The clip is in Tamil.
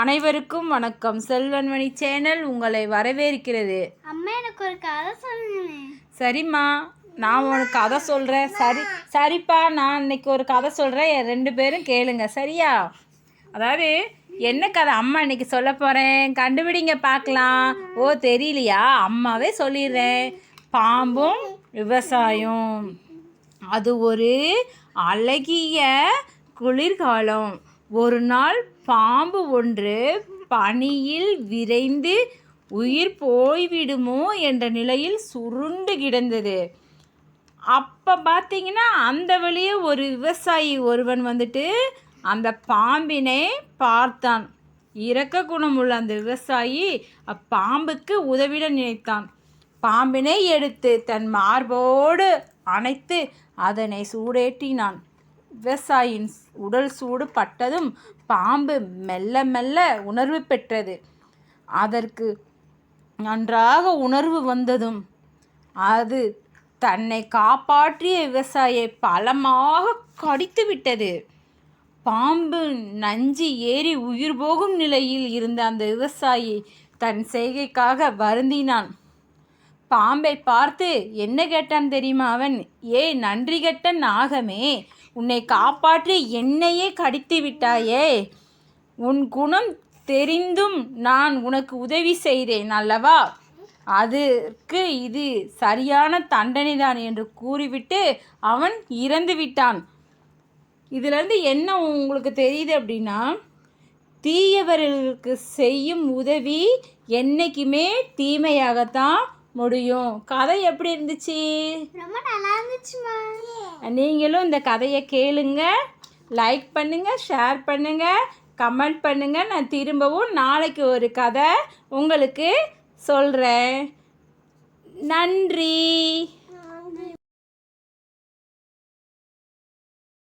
அனைவருக்கும் வணக்கம். செல்வன்மணி சேனல் உங்களை வரவேற்கிறது. அம்மா எனக்கு ஒரு கதை சொல்லுங்க சரிம்மா நான் உனக்கு கதை சொல்கிறேன் சரி சரிப்பா நான் இன்னைக்கு ஒரு கதை சொல்கிறேன் என் ரெண்டு பேரும் கேளுங்க. சரியா? அதாவது என்ன கதை அம்மா இன்னைக்கு சொல்ல போகிறேன் கண்டுபிடிங்க பார்க்கலாம். ஓ தெரியலையா? அம்மாவே சொல்லிடுறேன். பாம்பும் விவசாயம். அது ஒரு அழகிய குளிர்காலம். ஒரு நாள் பாம்பு ஒன்று பனியில் விரைந்து உயிர் போய்விடுமோ என்ற நிலையில் சுருண்டு கிடந்தது. அப்போ பார்த்தீங்கன்னா அந்த வழியே ஒரு விவசாயி ஒருவன் வந்துட்டு அந்த பாம்பினை பார்த்தான். இறக்க குணமுள்ள அந்த விவசாயி அப்பாம்புக்கு உதவிட நினைத்தான். பாம்பினை எடுத்து தன் மார்போடு அணைத்து அதனை சூடேற்றினான். விவசாயியின் உடல் சூடு பட்டதும் பாம்பு மெல்ல மெல்ல உணர்வு பெற்றது. அதற்கு நன்றாக உணர்வு வந்ததும் அது தன்னை காப்பாற்றிய விவசாயியை பலமாக கடித்து விட்டது. பாம்பு நஞ்சு ஏறி உயிர் போகும் நிலையில் இருந்த அந்த விவசாயி தன் செய்கைக்காக வருந்தினான். பாம்பை பார்த்து என்ன கேட்டான் தெரியுமா அவன்? ஏ நன்றி கெட்ட நாகமே உன்னை காப்பாற்றி என்னையே கடித்து விட்டாயே. உன் குணம் தெரிந்தும் நான் உனக்கு உதவி செய்தேன் அல்லவா? அதற்கு இது சரியான தண்டனைதான் என்று கூறிவிட்டு அவன் இறந்து விட்டான். இதிலேருந்து என்ன உங்களுக்கு தெரியுது அப்படின்னா தீயவர்களுக்கு செய்யும் உதவி என்றைக்குமே தீமையாகத்தான் முடியும். கதை எப்படி இருந்துச்சு? ரொம்ப நல்லா இருந்துச்சுமா. நீங்களும் இந்த கதையை கேளுங்க. லைக் பண்ணுங்கள் ஷேர் பண்ணுங்கள் கமெண்ட் பண்ணுங்கள் நான் திரும்பவும் நாளைக்கு ஒரு கதை உங்களுக்கு சொல்கிறேன் நன்றி.